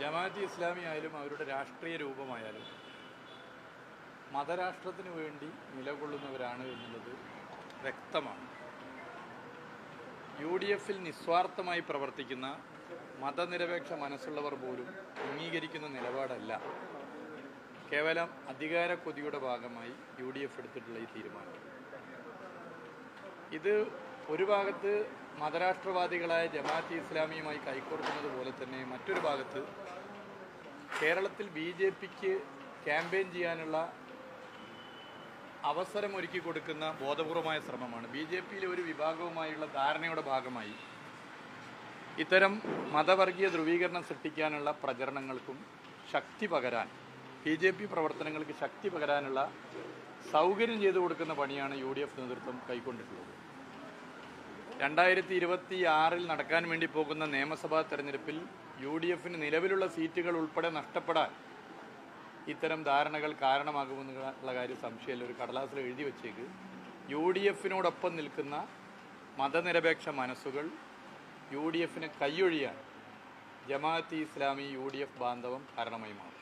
ജമാഅത്ത് ഇസ്ലാമി ആയാലും അവരുടെ രാഷ്ട്രീയ രൂപമായാലും മതരാഷ്ട്രത്തിന് വേണ്ടി നിലകൊള്ളുന്നവരാണ് എന്നുള്ളത് വ്യക്തമാണ്. യു ഡി എഫിൽ നിസ്വാർത്ഥമായി പ്രവർത്തിക്കുന്ന മതനിരപേക്ഷ മനസ്സുള്ളവർ പോലും അംഗീകരിക്കുന്ന നിലപാടല്ല. കേവലം അധികാര കൊതിയുടെ ഭാഗമായി യു ഡി എഫ് എടുത്തിട്ടുള്ള ഈ തീരുമാനം. ഇത് ഒരു ഭാഗത്ത് മതരാഷ്ട്രവാദികളായ ജമാഅത്ത് ഇസ്ലാമിയുമായി കൈകോർക്കുന്നത് പോലെ തന്നെ മറ്റൊരു ഭാഗത്ത് കേരളത്തിൽ ബി ജെ പിക്ക് ക്യാമ്പയിൻ ചെയ്യാനുള്ള അവസരം ഒരുക്കി കൊടുക്കുന്ന ബോധപൂർവമായ ശ്രമമാണ്. ബി ജെ പിയിലെ ഒരു വിഭാഗവുമായുള്ള ധാരണയുടെ ഭാഗമായി ഇത്തരം മതവർഗീയ ധ്രുവീകരണം സൃഷ്ടിക്കാനുള്ള പ്രചരണങ്ങൾക്കും ശക്തി പകരാൻ ബി ജെ പി പ്രവർത്തനങ്ങൾക്ക് ശക്തി പകരാനുള്ള സൗകര്യം ചെയ്തു കൊടുക്കുന്ന പണിയാണ് യു ഡി എഫ് നേതൃത്വം കൈക്കൊണ്ടിട്ടുള്ളത്. രണ്ടായിരത്തി ഇരുപത്തി ആറിൽ നടക്കാൻ വേണ്ടി പോകുന്ന നിയമസഭാ തെരഞ്ഞെടുപ്പിൽ യു ഡി എഫിന് നിലവിലുള്ള സീറ്റുകൾ ഉൾപ്പെടെ നഷ്ടപ്പെടാൻ ഇത്തരം ധാരണകൾ കാരണമാകുമെന്നുള്ള കാര്യം സംശയമില്ല. ഒരു കടലാസിൽ എഴുതി വെച്ചേക്ക്. യു ഡി എഫിനോടൊപ്പം നിൽക്കുന്ന മതനിരപേക്ഷ മനസ്സുകൾ യു ഡി എഫിന് കൈയൊഴിയാൻ Jamaat Islami U D F ബാന്ധവം കാരണമായി മാറും